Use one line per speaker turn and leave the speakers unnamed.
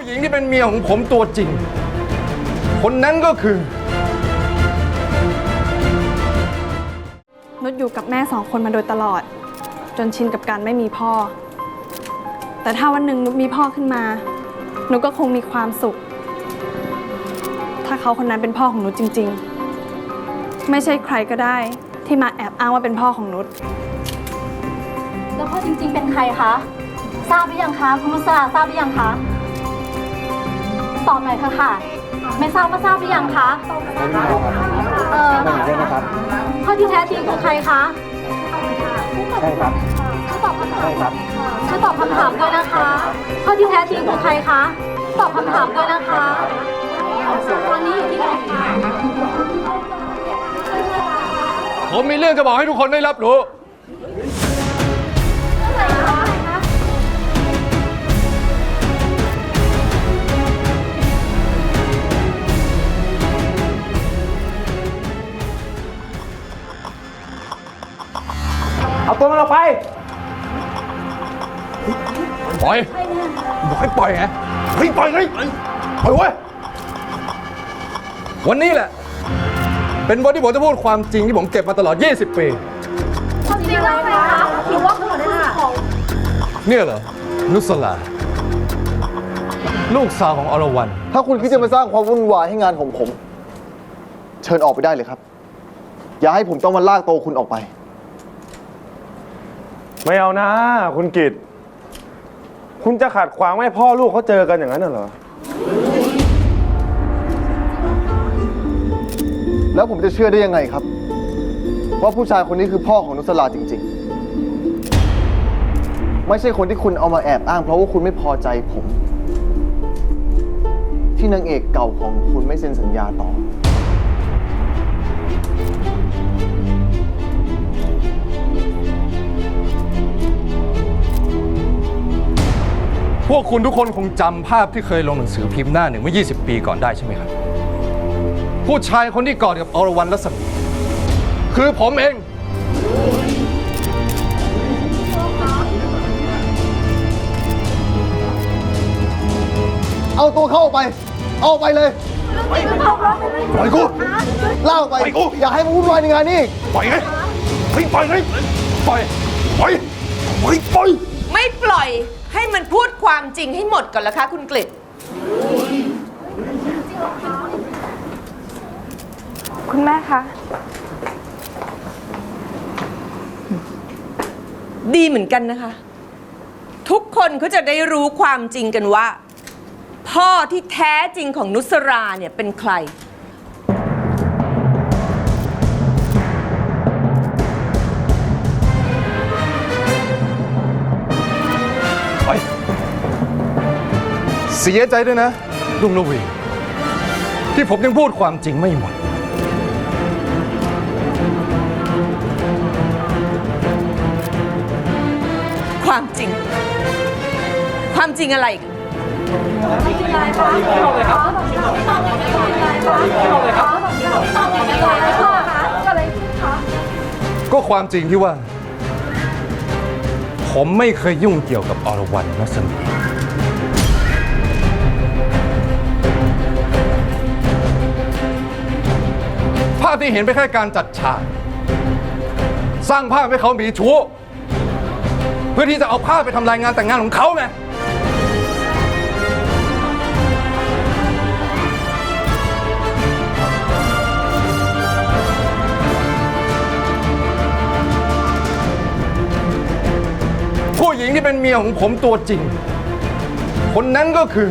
ผู้หญิงที่เป็นเมียของผมตัวจริง คนนั้นก็คือ
นุชอยู่กับแม่สองคนมาโดยตลอด จนชินกับการไม่มีพ่อ แต่ถ้าวันหนึ่งนุชมีพ่อขึ้นมา นุชก็คงมีความสุข ถ้าเขาคนนั้นเป็นพ่อของนุชจริง ๆ ไม่ใช่ใครก็ได้ที่มาแอบอ้างว่าเป็นพ่อของนุช
แล้วพ่อจริงๆ เป็นใครคะ ทราบหรือยังคะ คุณมุสลาทราบหรือยังคะ ตอบหน่อยเถอะค่ะ ไม่ทราบว่าทราบหรือยังคะ เออพ่อที่แท้จริงคือใครคะ
ใช่ครับ
ช่วยตอบคำถาม
ครับ
ช่วยตอบคำถามด้วยนะคะพ่อที่แท้จริงคือใครคะ ตอบคำถามด้วยนะคะตอนนี้อยู่ที่ไหนคะ
ผมมีเรื่องจะบอกให้ทุกคนได้รับรู้
เอาตัวมันออกไป
ปล่อยบอกให้ปล่อยไงเฮ้ยปล่อยเลยปล่อยเว้ยวันนี้แหละ เป็นวันที่ผมจะพูดความจริงที่ผมเก็บมาตลอด 20 ปี
ความจริงอะไรคะหรือว่าคือของ
เนี่ยเหรอนุสลา ลูกสาวของอรวรัน
ถ้าคุณคิดจะมาสร้างความวุ่นวายให้งานของผม เชิญออกไปได้เลยครับ อย่าให้ผมต้องมาลากโตวคุณออกไป
ไม่เอานะ คุณกิตคุณจะขัดขวางไม่ให้พ่อลูกเขาเจอกันอย่างนั้นน่ะเหรอ
แล้วผมจะเชื่อได้ยังไงครับ ว่าผู้ชายคนนี้คือพ่อของนุสลาจริง ๆ ไม่ใช่คนที่คุณเอามาแอบอ้าง เพราะว่าคุณไม่พอใจผม ที่นางเอกเก่าของคุณไม่เซ็นสัญญาต่อ
พวกคุณทุกคนคงจำภาพที่เคยลงหนังสือพิมพ์หน้าหนึ่งเมื่อ 20 ปีก่อนได้ใช่ไหมครับ ผู้ชายคนที่กอดกับอรวรันรัศมีคือผมเอง
เอาตัวเข้าออกไป เอาออกไปเลย
ปล่อยกู
ล่ากออกไป
ไปกู
อย่าให้มันวุ่นวายในงานนี้อีก
ปล่อยไงเฮ้ยปล่อยไงปล่อย ปล่อย
ความจริงให้หมดก่อนละคะคุณกฤษ
คุณแม่คะ
ดีเหมือนกันนะคะ ทุกคนเขาจะได้รู้ความจริงกันว่า พ่อที่แท้จริงของนุสราเนี่ยเป็นใคร
ไป เสียใจด้วยนะลุงละวีที่ผมยังพูดความจริงไม่หมด
ความจริง ความจริงอะไรกัน
ก็ความจริงที่ว่า ผมไม่เคยยุ่งเกี่ยวกับอรวรันรัศมีาพที่เห็นเป็นแค่การจัดฉาก สร้างภาพให้เขามีชู้ เพื่อที่จะเอาภาพไปทำลายงานแต่งงานของเขาไงผู้หญิงที่เป็นเมียของผมตัวจริง คนนั้นก็คือ